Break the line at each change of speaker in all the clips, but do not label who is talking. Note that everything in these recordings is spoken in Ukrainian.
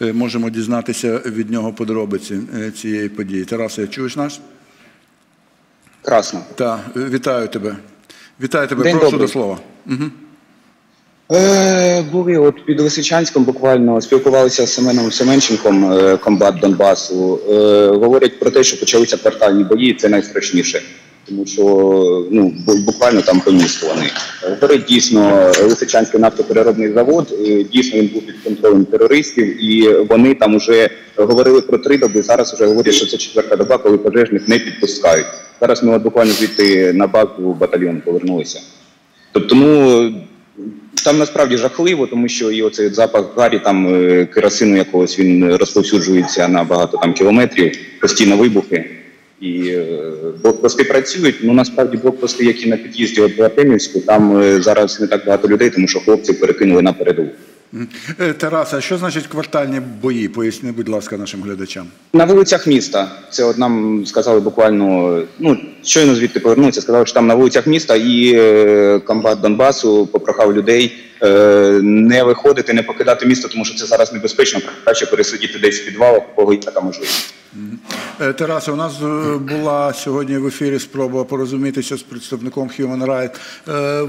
е, можемо дізнатися від нього подробиці е, цієї події. Тарасе, чуєш нас?
Красно.
Так, вітаю тебе. Вітаю тебе,
День
прошу
добрий.
до слова.
Е, були от під Лисичанськом буквально спілкувалися з Семеном Семенченком, е, комбат Донбасу. Е, говорять про те, що почалися квартальні бої, і це найстрашніше. Тому що ну буквально там по місту вони. Е, дійсно Лисичанський нафтопереробний завод. е, Дійсно він був під контролем терористів, і вони там вже говорили про три доби. Зараз вже говорять, що це четверта доба, коли пожежних не підпускають. Зараз ми от буквально звідти на базу батальйону повернулися. Тобто, ну там насправді жахливо, тому що і оцей запах гарі, там е, керосину якогось він розповсюджується на багато там кілометрів, постійно вибухи. І е, блокпости працюють. Ну насправді блокпости, які на під'їзді от в Артемівську, там е, зараз не так багато людей, тому що хлопці перекинули на передову.
Е, а що значить квартальні бої? Поясни, будь ласка, нашим глядачам.
На вулицях міста. Це от нам сказали буквально, ну щойно звідти повернуться, сказали, що там на вулицях міста і е, комбат Донбасу попрохав людей е, не виходити, не покидати місто, тому що це зараз небезпечно. Краще пересидіти десь в підвалах, у кого є така можливість.
Е, Тарасе, у нас е, була сьогодні в ефірі спроба порозумітися з представником Human Rights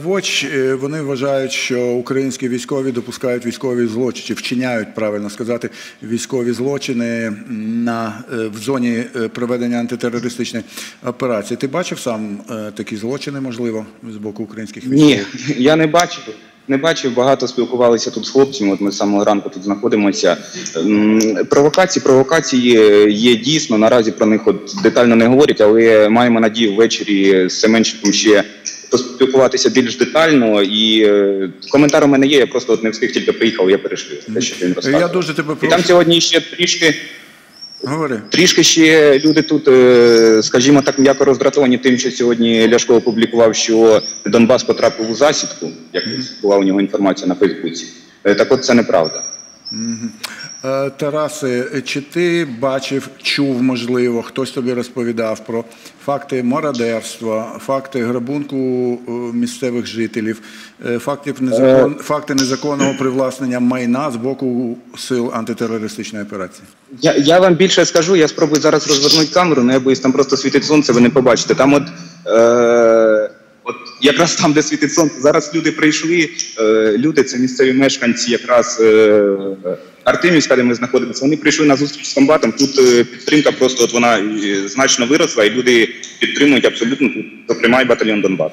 Watch. Е, Вони вважають, що українські військові допускають військові злочини, чи вчиняють, правильно сказати, військові злочини на, в зоні проведення антитерористичної операції. Ти бачив сам такі злочини, можливо, з боку українських військових?
Ні, я не бачив. Не бачив, багато спілкувалися тут з хлопцями. От ми з самого ранку тут знаходимося. Провокації, провокації є дійсно. Наразі про них от детально не говорять, але маємо надію ввечері з Семенчиком ще поспілкуватися більш детально. І е, коментар у мене є. Я просто от не встиг тільки приїхав. Я перейшли. Те, що він розказував.
Я дуже тебе
І там сьогодні ще трішки.
Говори.
Трішки ще люди тут, е, скажімо так, м'яко роздратовані тим, що сьогодні Ляшко опублікував, що Донбас потрапив у засідку. як була у нього інформація на Фейсбуці. Е, Так от це неправда.
Е, Тарасе, чи ти бачив, чув, можливо, хтось тобі розповідав про факти мародерства, факти грабунку е, місцевих жителів, е, фактів незакон... факти незаконного привласнення майна з боку сил антитерористичної операції?
Я, я вам більше скажу, я спробую зараз розвернути камеру, але я боюсь, там просто світить сонце, ви не побачите. Там от, е, от якраз там, де світить сонце, зараз люди прийшли. Е, люди, це місцеві мешканці, якраз е, Артемівська, де ми знаходимося, вони прийшли на зустріч з комбатом. Тут е, підтримка просто от вона значно виросла, і люди підтримують абсолютно зокрема, і батальйон Донбас.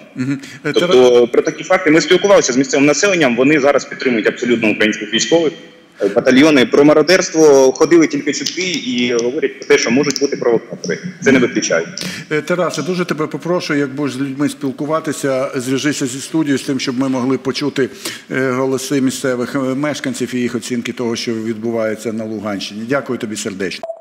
Тобто про такі факти ми спілкувалися з місцевим населенням. Вони зараз підтримують абсолютно українських військових. Батальйони про мародерство ходили тільки чутки і говорять про те, що можуть бути провокатори. Це не виключають.
Е, Тарасе, дуже тебе попрошу, як будеш з людьми спілкуватися, зв'яжися зі студією з тим, щоб ми могли почути е, голоси місцевих е, мешканців і їх оцінки того, що відбувається на Луганщині. Дякую тобі сердечно.